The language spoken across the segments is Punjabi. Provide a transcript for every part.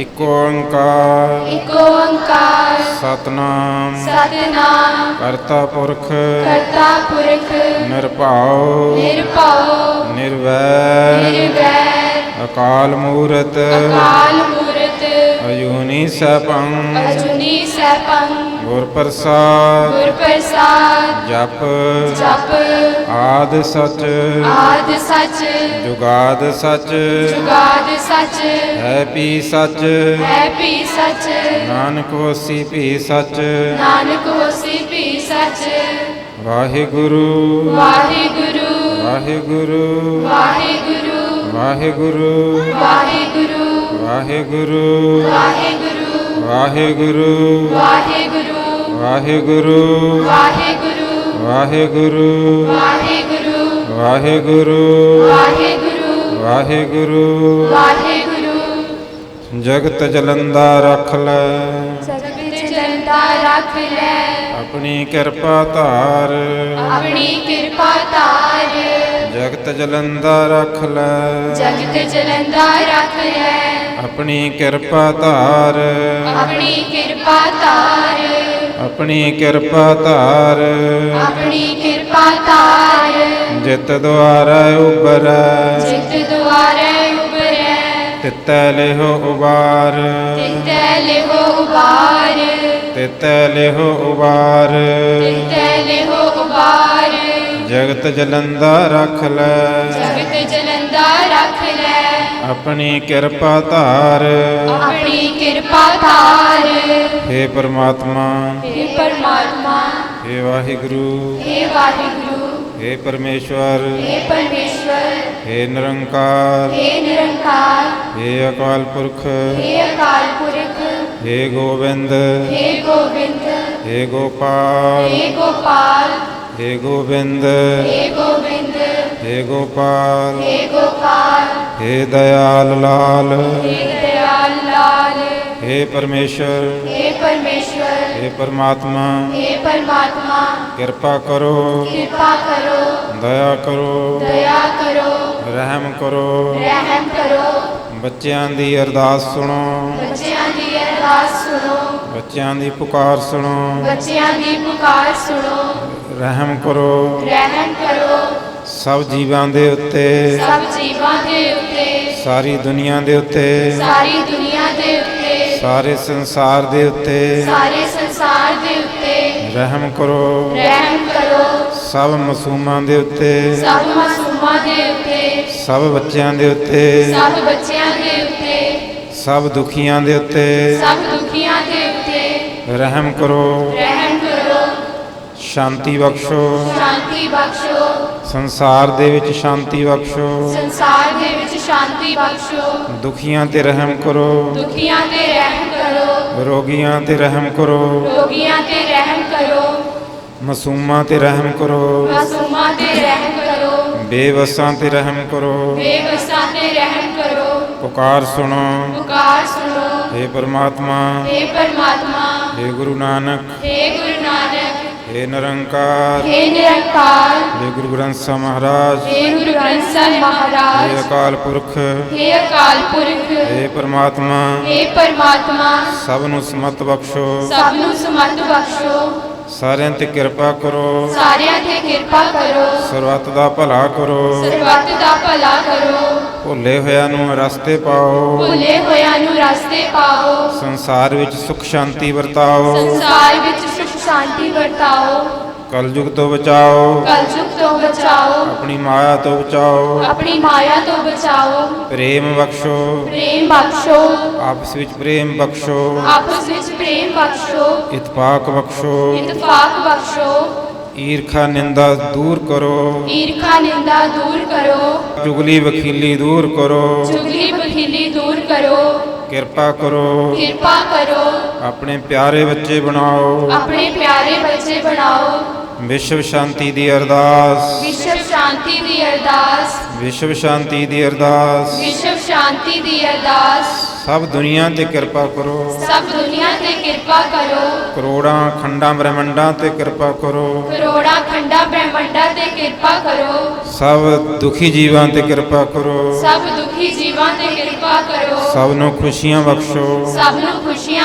ਇਕ ਓੰਕਾਰ ਇਕ ਓੰਕਾਰ ਸਤਨਾਮ। ਸਤਨਾਮ। ਕਰਤਾ ਪੁਰਖ। ਕਰਤਾ ਪੁਰਖ। ਨਿਰਭਉ। ਨਿਰਭਉ। ਨਿਰਵੈਰ। ਨਿਰਵੈਰ। ਅਕਾਲ ਮੂਰਤ। ਅਕਾਲ ਮੂਰਤ। ਅਜੂਨੀ ਸੈਭੰ। ਅਜੂਨੀ ਸੈਭੰ। ਗੁਰ ਪ੍ਰਸਾਦ। ਗੁਰ ਪ੍ਰਸਾਦ। ਜਪ। ਜਪ। ਆਦ ਸਚ। ਆਦ ਸੱਚ। ਜੁਗਾਦ ਸਚ। ਜੁਗਾਦ ਸੱਚ। ਹੈ ਪੀ ਸਚ। ਹੈ ਵੀ ਸੱਚ। ਨਾਨਕ ਹੋਸੀ ਭੀ ਸਚ। ਨਾਨਕ ਹੋਸੀ ਵੀ ਸੱਚ। ਵਾਹਿਗੁਰੂ। ਵਾਹਿਗੁਰੂ। ਵਾਹਿਗੁਰੂ। ਵਾਹਿਗੁਰੂ। ਵਾਹਿਗੁਰੂ। ਵਾਹਿਗੁਰੂ। ਵਾਹਿਗੁਰੂ। ਵਾਹਿਗੁਰੂ। ਵਾਹਿਗੁਰੂ। ਵਾਹਿਗੁਰੂ ਵਾਹਿਗੁਰੂ। ਵਾਹਿਗੁਰੂ। ਵਾਹਿਗੁਰੂ। ਵਾਹਿਗੁਰੂ। ਵਾਹਿਗੁਰੂ। ਵਾਹਿਗੁਰੂ। ਵਾਹਿਗੁਰੂ। ਜਗਤ ਜਲੰਦਾ ਰੱਖ ਲੈ। ਜਗਤ ਜਲੰਦਾ ਰੱਖ ਲੈ। ਆਪਣੀ ਕਿਰਪਾ ਧਾਰ। ਆਪਣੀ ਕਿਰਪਾ ਧਾਰ। ਜਗਤ ਜਲੰਦਾ ਰੱਖ ਲੈ। ਜਗਤ ਜਲੰਦਾ ਰੱਖ ਲੈ। ਆਪਣੀ ਕਿਰਪਾ ਧਾਰ। ਆਪਣੀ ਕਿਰਪਾ ਧਾਰ। ਆਪਣੀ ਕਿਰਪਾ ਧਾਰ। ਆਪਣੀ ਕਿਰਪਾ ਤਾਰ ਜਿਤ ਦੁਆਰਾ ਉਬਰੈ ਜਿਤ ਦੁਆਰੇ ਉਬਰੈ ਤਿਤੈ ਲਿਹੋ ਉਬਾਰ। ਤਿਤੈ ਲਿਹੋ ਉਬਾਰ। ਤਿਤੈ ਲਿਹੋ ਉਬਾਰ। ਤਿਤੈ ਲਿਹੋ ਉਬਾਰ। ਜਗਤ ਜਲੰਦਾ ਰਖ ਲੈ। ਜਗਤ ਜਲੰਦਾ ਰੱਖ ਲੈ। ਆਪਣੀ ਕਿਰਪਾ ਧਾਰ। ਆਪਣੀ ਕਿਰਪਾ ਤਾਰ हे ਪ੍ਰਮਾਤਮਾ हे ਪਰਮਾਤਮਾ हे ਵਾਹਿਗੁਰੂ हे ਵਾਹਿਗੁਰੂ हे ਪਰਮੇਸ਼ਵਰ हे परमेश्वर हे ਨਿਰੰਕਾਰ हे निरंकार हे ਅਕਾਲ ਪੁਰਖ हे अकाल पुरख हे ਗੋਬਿੰਦ हे गोविंद हे ਗੋਪਾਲ हे गोपाल हे ਗੋਬਿੰਦ हे गोविंद हे ਗੋਪਾਲ हे गोपाल हे दयाल लाल हे दयाल लाल हे परमेश्वर हे परमेश्वर हे परमात्मा हे परमात्मा ਕਿਰਪਾ ਕਰੋ कृपा करो ਦਇਆ ਕਰੋ दया करो ਰਹਿਮ ਕਰੋ रहम करो ਬੱਚਿਆਂ ਦੀ ਅਰਦਾਸ ਸੁਣੋ ਬੱਚਿਆਂ ਦੀ ਅਰਦਾਸ ਸੁਣੋ ਬੱਚਿਆਂ ਦੀ ਪੁਕਾਰ ਸੁਣੋ ਬੱਚਿਆਂ ਦੀ ਪੁਕਾਰ ਸੁਣੋ ਰਹਿਮ ਕਰੋ ਰਹਿਮ ਕਰੋ ਸਭ ਜੀਵਾਂ ਦੇ ਉੱਤੇ ਸਭ ਜੀਵਾਂ ਦੇ ਉੱਤੇ ਸਾਰੀ ਦੁਨੀਆ ਦੇ ਉੱਤੇ ਸਾਰੀ ਦੁਨੀਆ ਦੇ ਉੱਤੇ ਸਾਰੇ ਸੰਸਾਰ ਦੇ ਉੱਤੇ ਸਾਰੇ ਸੰਸਾਰ ਦੇ ਉੱਤੇ ਰਹਿਮ ਕਰੋ। ਰਹਿਮ ਕਰੋ। ਸਭ ਮਾਸੂਮਾਂ ਦੇ ਉੱਤੇ ਸਭ ਮਾਸੂਮਾਂ ਦੇ ਉੱਤੇ ਸਭ ਬੱਚਿਆਂ ਦੇ ਉੱਤੇ ਸਭ ਬੱਚਿਆਂ ਦੇ ਉੱਤੇ ਸਭ ਦੁਖੀਆਂ ਦੇ ਉੱਤੇ ਸਭ ਦੁਖੀਆਂ ਦੇ ਉੱਤੇ ਰਹਿਮ ਕਰੋ। ਰਹਿਮ ਕਰੋ। ਸ਼ਾਂਤੀ ਬਖਸ਼ੋ। ਸ਼ਾਂਤੀ ਬਖਸ਼ੋ। ਸੰਸਾਰ ਦੇ ਵਿੱਚ ਸ਼ਾਂਤੀ ਬਖਸ਼ੋ। ਸੰਸਾਰ ਦੇ ਵਿੱਚ ਸ਼ਾਂਤੀ ਬਖਸ਼ੋ। ਦੁਖੀਆਂ ਤੇ ਰਹਿਮ ਕਰੋ। ਦੁਖੀਆਂ ਤੇ ਰੋਗੀਆਂ ਤੇ ਰਹਿਮ ਕਰੋ ਰੋਗੀਆਂ ਤੇ ਰਹਿਮ ਕਰੋ ਮਾਸੂਮਾਂ ਤੇ ਰਹਿਮ ਕਰੋ ਮਾਸੂਮਾਂ ਤੇ ਰਹਿਮ ਕਰੋ ਬੇਵਸਾਂ ਤੇ ਰਹਿਮ ਕਰੋ ਬੇਵਸਾਂ ਤੇ ਰਹਿਮ ਕਰੋ ਪੁਕਾਰ ਸੁਣੋ ਪੁਕਾਰ ਸੁਣੋ हे परमात्मा हे परमात्मा हे गुरु नानक हे गुरु नानक हे निरंकार हे निरंकार हे गुरु ग्रंथ साहिब महाराज हे गुरु ग्रंथ ਸਾਹਿਬ हे ਮਹਾਰਾਜ अकाल पुरख हे ਅਕਾਲ ਪੁਰਖ हे परमात्मा हे ਪਰਮਾਤਮਾ ਸਭ ਨੂੰ ਸਮਤ ਬਖਸ਼ੋ ਸਭ ਨੂੰ ਸਮਤ ਬਖਸ਼ੋ ਸਾਰਿਆਂ ਤੇ ਕਿਰਪਾ ਕਰੋ ਸਾਰਿਆਂ ਤੇ ਕਿਰਪਾ ਕਰੋ ਸਰਬੱਤ ਦਾ ਭਲਾ ਕਰੋ ਸਰਬੱਤ ਦਾ ਭਲਾ ਕਰੋ ਭੁੱਲੇ ਹੋਇਆਂ ਨੂੰ ਰਸਤੇ ਪਾਓ ਭੁੱਲੇ ਹੋਇਆਂ ਨੂੰ ਰਸਤੇ ਪਾਓ ਸੰਸਾਰ ਵਿੱਚ ਸੁਖ ਸ਼ਾਂਤੀ ਵਰਤਾਓ ਸੰਸਾਰ ਵਿੱਚ ਸੁਖ ਸ਼ਾਂਤੀ ਵਰਤਾਓ। ਕਲਯੁਗ ਤੋਂ ਬਚਾਓ। ਕਲਯੁਗ ਤੋਂ ਬਚਾਓ। ਆਪਣੀ ਮਾਇਆ ਤੋਂ ਬਚਾਓ। ਆਪਣੀ ਮਾਇਆ ਤੋਂ ਬਚਾਓ। ਪ੍ਰੇਮ ਬਖਸ਼ੋ। ਪ੍ਰੇਮ ਬਖਸ਼ੋ। ਆਪਸ ਵਿੱਚ ਪ੍ਰੇਮ ਬਖਸ਼ੋ। ਆਪਸ ਵਿੱਚ ਪ੍ਰੇਮ ਬਖਸ਼ੋ। ਇਤਫਾਕ ਬਖਸ਼ੋ। ਇਤਫਾਕ ਬਖਸ਼ੋ। ਈਰਖਾ ਨਿੰਦਾ ਦੂਰ ਕਰੋ। ਈਰਖਾ ਨਿੰਦਾ ਦੂਰ ਕਰੋ। ਚੁਗਲੀ ਵਕੀਲੀ ਦੂਰ ਕਰੋ। ਚੁਗਲੀ ਬਖੀਲੀ ਦੂਰ ਕਰੋ। ਕਿਰਪਾ ਕਰੋ। ਕਿਰਪਾ ਕਰੋ। ਆਪਣੇ ਪਿਆਰੇ ਬੱਚੇ ਬਣਾਓ। ਆਪਣੇ ਪਿਆਰੇ ਬੱਚੇ ਬਣਾਓ। ਵਿਸ਼ਵ ਸ਼ਾਂਤੀ ਦੀ ਅਰਦਾਸ। ਵਿਸ਼ਵ ਸ਼ਾਂਤੀ ਦੀ ਅਰਦਾਸ। ਵਿਸ਼ਵ ਸ਼ਾਂਤੀ ਦੀ ਅਰਦਾਸ। ਵਿਸ਼ਵ ਸ਼ਾਂਤੀ ਦੀ ਅਰਦਾਸ। ਸਭ ਦੁਨੀਆ ਤੇ ਕਿਰਪਾ ਕਰੋ। ਸਭ ਦੁਨੀਆ ਤੇ ਕਿਰਪਾ ਕਰੋ। ਕਰੋੜਾਂ ਖੰਡਾਂ ਬ੍ਰਹਮੰਡਾਂ ਤੇ ਕਿਰਪਾ ਕਰੋ। ਕਰੋੜਾਂ ਖੰਡਾਂ ਬ੍ਰਹਮੰਡਾਂ ਤੇ ਕਿਰਪਾ ਕਰੋ। ਸਭ ਦੁਖੀ ਜੀਵਾਂ ਤੇ ਕਿਰਪਾ ਕਰੋ। ਸਭ ਦੁਖੀ ਜੀਵਾਂ ਤੇ ਕਿਰਪਾ ਕਰੋ। ਸਭ ਨੂੰ ਖੁਸ਼ੀਆਂ ਬਖਸ਼ੋ। ਸਭ ਨੂੰ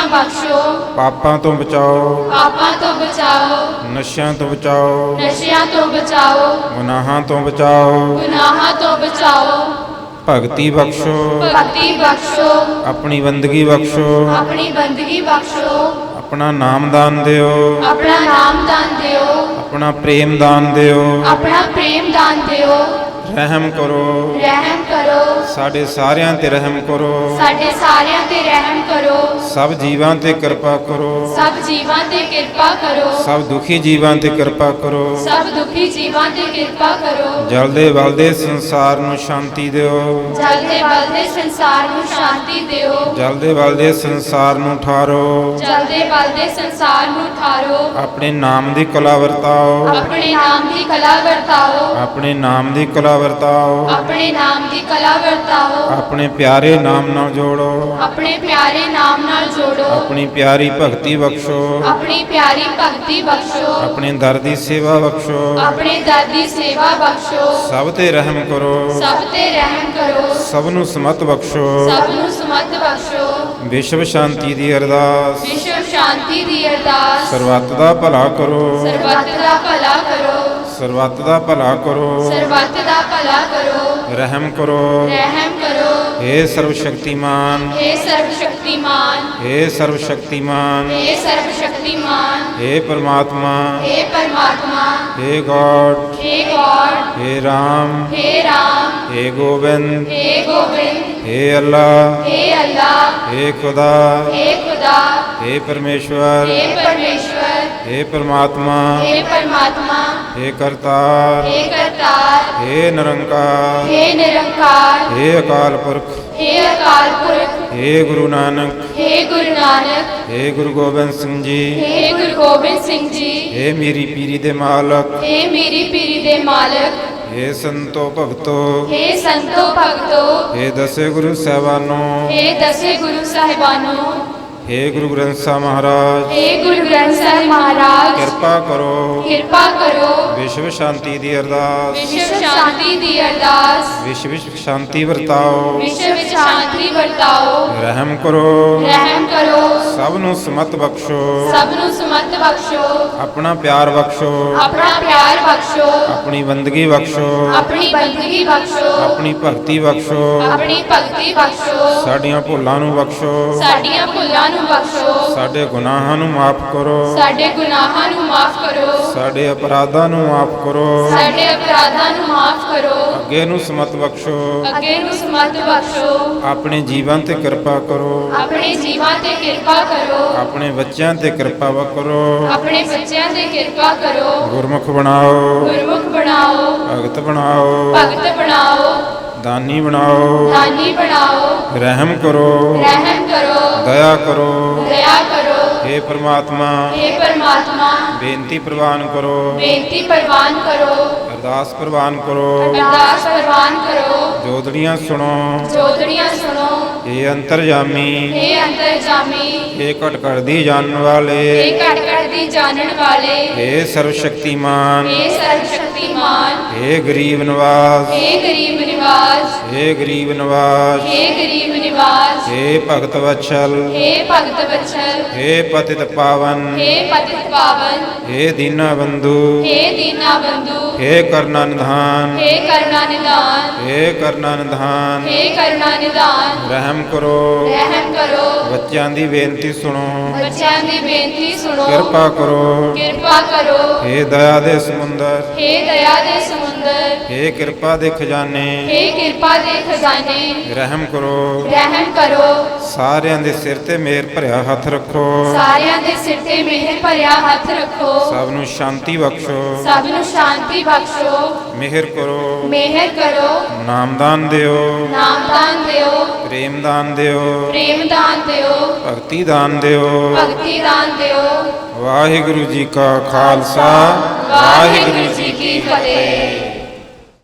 ਬਖਸ਼ੋ। ਪਾਪਾਂ ਤੋਂ ਬਚਾਓ। ਪਾਪਾਂ ਤੋਂ ਬਚਾਓ। ਨਸ਼ਿਆਂ ਤੋਂ ਬਚਾਓ। ਨਸ਼ਿਆਂ ਤੋਂ ਬਚਾਓ। ਗੁਨਾਹਾਂ ਤੋਂ ਬਚਾਓ। ਗੁਨਾਹਾਂ ਤੋਂ ਬਚਾਓ। ਭਗਤੀ ਬਖਸ਼ੋ। ਭਗਤੀ ਬਖਸ਼ੋ। ਆਪਣੀ ਬੰਦਗੀ ਬਖਸ਼ੋ। ਆਪਣੀ ਬੰਦਗੀ ਬਖਸ਼ੋ। ਆਪਣਾ ਨਾਮ ਦਾਨ ਦਿਓ। ਆਪਣਾ ਨਾਮ ਦਾਨ ਦਿਓ। ਆਪਣਾ ਪ੍ਰੇਮ ਦਾਨ ਦਿਓ। ਆਪਣਾ ਪ੍ਰੇਮ ਦਾਨ ਦਿਓ। ਰਹਿਮ ਕਰੋ। ਰਹਿਮ ਸਾਡੇ ਸਾਰਿਆਂ ਤੇ ਰਹਿਮ ਕਰੋ। ਸਾਡੇ ਸਾਰਿਆਂ ਤੇ ਰਹਿਮ ਕਰੋ। ਸਭ ਜੀਵਾਂ ਤੇ ਕਿਰਪਾ ਕਰੋ। ਸਭ ਜੀਵਾਂ ਤੇ ਕਿਰਪਾ ਕਰੋ। ਸਭ ਦੁਖੀ ਜੀਵਾਂ ਤੇ ਕਿਰਪਾ ਕਰੋ। ਸਭ ਦੁਖੀ ਜੀਵਾਂ ਤੇ ਕਿਰਪਾ ਕਰੋ। ਜਲਦੇ ਬਲਦੇ ਸੰਸਾਰ ਨੂੰ ਸ਼ਾਂਤੀ ਦਿਓ। ਜਲਦੇ ਬਲਦੇ ਸੰਸਾਰ ਨੂੰ ਸ਼ਾਂਤੀ ਦਿਓ। ਜਲਦੇ ਬਲਦੇ ਸੰਸਾਰ ਨੂੰ ਠਾਰੋ। ਜਲਦੇ ਬਲਦੇ ਸੰਸਾਰ ਨੂੰ ਠਾਰੋ। ਆਪਣੇ ਨਾਮ ਦੀ ਕਲਾ ਵਰਤਾਓ। ਆਪਣੇ ਨਾਮ ਦੀ ਕਲਾ ਵਰਤਾਓ। ਆਪਣੇ ਨਾਮ ਦੀ ਕਲਾ ਵਰਤਾਓ। ਆਪਣੇ ਨਾਮ ਦੀ ਕਲਾ ਵਰਤਾਓ। ਆਪਣੇ ਪਿਆਰੇ ਨਾਮ ਨਾਲ ਜੋੜੋ। ਆਪਣੇ ਪਿਆਰੇ ਨਾਮ ਨਾਲ ਜੋੜੋ। ਆਪਣੀ ਪਿਆਰੀ ਭਗਤੀ ਬਖਸ਼ੋ। ਆਪਣੀ ਪਿਆਰੀ ਭਗਤੀ ਬਖਸ਼ੋ। ਆਪਣੇ ਦਰ ਦੀ ਸੇਵਾ ਬਖਸ਼ੋ। ਆਪਣੇ ਦਰ ਦੀ ਸੇਵਾ ਬਖਸ਼ੋ। ਸਭ ਤੇ ਰਹਿਮ ਕਰੋ। ਸਭ ਤੇ ਰਹਿਮ ਕਰੋ। ਸਭ ਨੂੰ ਸਮਤ ਬਖਸ਼ੋ। ਸਭ ਨੂੰ ਸਮਤ ਬਖਸ਼ੋ। ਵਿਸ਼ਵ ਸ਼ਾਂਤੀ ਦੀ ਅਰਦਾਸ। ਵਿਸ਼ਵ ਸ਼ਾਂਤੀ ਦੀ ਅਰਦਾਸ। ਸਰਬੱਤ ਦਾ ਭਲਾ ਕਰੋ। ਸਰਬੱਤ ਦਾ ਭਲਾ ਕਰੋ। ਸਰਬੱਤ ਦਾ ਭਲਾ ਕਰੋ। ਸਰਬੱਤ ਦਾ ਭਲਾ ਕਰੋ। रहम करो। रहम करो। हे सर्वशक्तिमान। हे सर्वशक्तिमान। हे सर्वशक्तिमान। हे सर्वशक्तिमान। हे परमात्मा। हे परमात्मा। हे गॉड। हे गॉड। हे राम। हे राम। हे गोविंद। हे गोविंद। हे अल्लाह। हे अल्लाह। हे खुदा। हे खुदा। हे परमेश्वर। हे परमेश्वर। हे परमात्मा। हे परमात्मा। हे करतार। हे करतार हे निरंकार हे निरंकार हे अकाल पुरख हे अकाल पुरख हे गुरु नानक हे गुरु नानक हे गुरु गोबिंद सिंह जी हे गुरु गोबिंद सिंह जी हे मेरी पीरी दे मालक हे मेरी पीरी दे मालक हे संतो भगतो हे संतो भक्तो हे दसे गुरु साहबानो हे दसे गुरु साहिबानो हे गुरु ग्रंथ ਸਾਹਿਬ ਮਹਾਰਾਜ हे गुरु ग्रंथ साहिब महाराज ਕਿਰਪਾ ਕਰੋ ਕਿਰਪਾ ਕਰੋ ਵਿਸ਼ਵ ਸ਼ਾਂਤੀ ਦੀ ਅਰਦਾਸ ਵਿਸ਼ਵ ਸ਼ਾਂਤੀ ਦੀ ਅਰਦਾਸ ਵਿਸ਼ਵ ਵਿੱਚ ਸ਼ਾਂਤੀ ਵਰਤਾਓ ਵਿਸ਼ਵ ਵਿੱਚ ਸ਼ਾਂਤੀ ਵਰਤਾਓ ਰਹਿਮ ਕਰੋ ਰਹਿਮ ਕਰੋ ਸਭ ਨੂੰ ਸਮਤ ਬਖਸ਼ੋ ਸਭ ਨੂੰ ਸਮਤ ਬਖਸ਼ੋ ਆਪਣਾ ਪਿਆਰ ਬਖਸ਼ੋ ਆਪਣਾ ਪਿਆਰ ਬਖਸ਼ੋ ਆਪਣੀ ਬੰਦਗੀ ਬਖਸ਼ੋ ਆਪਣੀ ਬੰਦਗੀ ਬਖਸ਼ੋ ਆਪਣੀ ਭਗਤੀ ਬਖਸ਼ੋ ਆਪਣੀ ਭਗਤੀ ਬਖਸ਼ੋ ਸਾਡੀਆਂ ਭੁੱਲਾਂ ਨੂੰ ਬਖਸ਼ੋ ਸਾਡੀਆਂ ਭੁੱਲਾਂ ਨੂੰ ਬਖਸ਼ੋ। ਸਾਡੇ ਗੁਨਾਹਾਂ ਨੂੰ ਮਾਫ ਕਰੋ। ਸਾਡੇ ਗੁਨਾਹਾਂ ਨੂੰ ਮਾਫ ਕਰੋ। ਸਾਡੇ ਅਪਰਾਧਾਂ ਨੂੰ ਮਾਫ ਕਰੋ। ਸਾਡੇ ਅਪਰਾਧਾਂ ਨੂੰ ਮਾਫ ਕਰੋ। ਅੱਗੇ ਨੂੰ ਸਮਤ ਬਖਸ਼ੋ। ਅੱਗੇ ਨੂੰ ਸਮਤ ਬਖਸ਼ੋ। ਆਪਣੇ ਜੀਵਨ ਤੇ ਕਿਰਪਾ ਕਰੋ। ਆਪਣੇ ਜੀਵਾਂ ਤੇ ਕਿਰਪਾ ਕਰੋ। ਆਪਣੇ ਬੱਚਿਆਂ ਤੇ ਕਿਰਪਾ ਵਾ ਕਰੋ ਆਪਣੇ ਬੱਚਿਆਂ ਤੇ ਕਿਰਪਾ ਕਰੋ। ਗੁਰਮੁਖ ਬਣਾਓ। ਗੁਰਮੁਖ ਬਣਾਓ। ਭਗਤ ਬਣਾਓ। ਭਗਤ ਬਣਾਓ। ਦਾਨੀ ਬਣਾਓ। ਦਾਨੀ ਬਣਾਓ। ਰਹਿਮ ਕਰੋ। ਰਹਿਮ ਦਇਆ ਕਰੋ ਦਇਆ ਕਰੋ हे ਪ੍ਰਮਾਤਮਾ हे परमात्मा ਬੇਨਤੀ ਪ੍ਰਵਾਨ ਕਰੋ ਬੇਨਤੀ ਪ੍ਰਵਾਨ ਕਰੋ ਅਰਦਾਸ ਪ੍ਰਵਾਨ ਕਰੋ ਅਰਦਾਸ ਪ੍ਰਵਾਨ ਕਰੋ ਜੋਦੜੀਆਂ ਸੁਣੋ ਜੋਦੜੀਆਂ ਸੁਣੋ ਇਹ ਅੰਤਰਜਾਮੀ हे ਅੰਤਰਜਾਮੀ ਇਹ ਘਟ ਕਰਦੀ ਜਾਣਨ ਵਾਲੇ हे ਘਟ ਘਟ ਦੀ ਜਾਣਨ ਵਾਲੇ हे ਸਰਵ ਸ਼ਕਤੀਮਾਨ हे ਸਰਵ ਸ਼ਕਤੀਮਾਨ हे ਗਰੀਬ ਨਿਵਾਸ हे गरीब निवास हे ਗਰੀਬ ਨਿਵਾਸ हे गरीब निवास हे ਭਗਤ ਵਛਲ हे भक्त बत्सल हे पतित पावन हे पतित पावन हे दीना बंधु हे दीना बंधु हे करना निधान हे करुणा निदान हे करना निधान हे करुणा निदान ਰਹਿਮ ਕਰੋ ਰਹਿਮ ਕਰੋ ਬੱਚਿਆਂ ਦੀ ਬੇਨਤੀ ਸੁਣੋ ਬੱਚਿਆਂ ਦੀ ਬੇਨਤੀ ਸੁਣੋ ਕਿਰਪਾ ਕਰੋ ਕਿਰਪਾ ਕਰੋ हे ਦਇਆ ਦੇ ਸਮੁੰਦਰ हे ਦਇਆ ਦੇ ਸਮੁੰਦਰ हे ਕਿਰਪਾ ਦੇ ਖਜ਼ਾਨੇ। हे ਕਿਰਪਾ ਦੇ ਖਜ਼ਾਨੇ। ਰਹਿਮ ਕਰੋ। ਰਹਿਮ ਕਰੋ। ਸਾਰਿਆਂ ਦੇ ਸਿਰ ਤੇ ਮੇਰ ਭਰਿਆ ਹੱਥ ਰੱਖੋ। ਸਾਰਿਆਂ ਦੇ ਸਿਰ ਤੇ ਮਿਹਰ ਭਰਿਆ ਹੱਥ ਰੱਖੋ। ਸਭ ਨੂੰ ਸ਼ਾਂਤੀ ਬਖਸ਼ੋ। ਸਭ ਨੂੰ ਸ਼ਾਂਤੀ ਬਖਸ਼ੋ। ਮਿਹਰ ਕਰੋ। ਮਿਹਰ ਕਰੋ। ਨਾਮਦਾਨ ਦਿਓ। ਨਾਮਦਾਨ ਦਿਓ। ਪ੍ਰੇਮ ਦਾਨ ਦਿਓ। ਪ੍ਰੇਮ ਦਾਨ ਦਿਓ। ਭਗਤੀ ਦਾਨ ਦਿਓ। ਭਗਤੀ ਦਾਨ ਦਿਓ। ਵਾਹਿਗੁਰੂ ਜੀ ਕਾ ਖਾਲਸਾ। ਵਾਹਿਗੁਰੂ ਜੀ ਕੀ ਫਤਿਹ।